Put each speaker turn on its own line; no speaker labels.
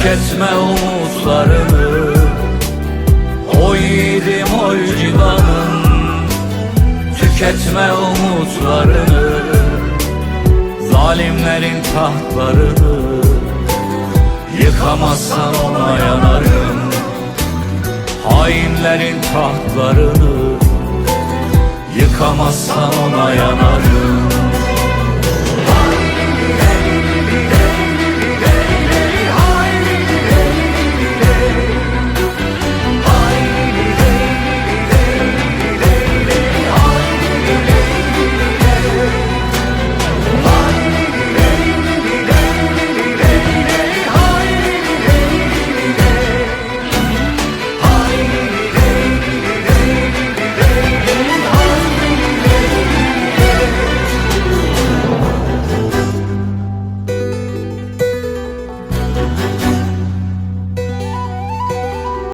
Tüketme umutlarını. Oy yiğidim oy civanım Tüketme umutlarını. Zalimlerin tahtlarını. Yıkamazsan ona yanarım. Hainlerin tahtlarını. Yıkamazsan ona yanarım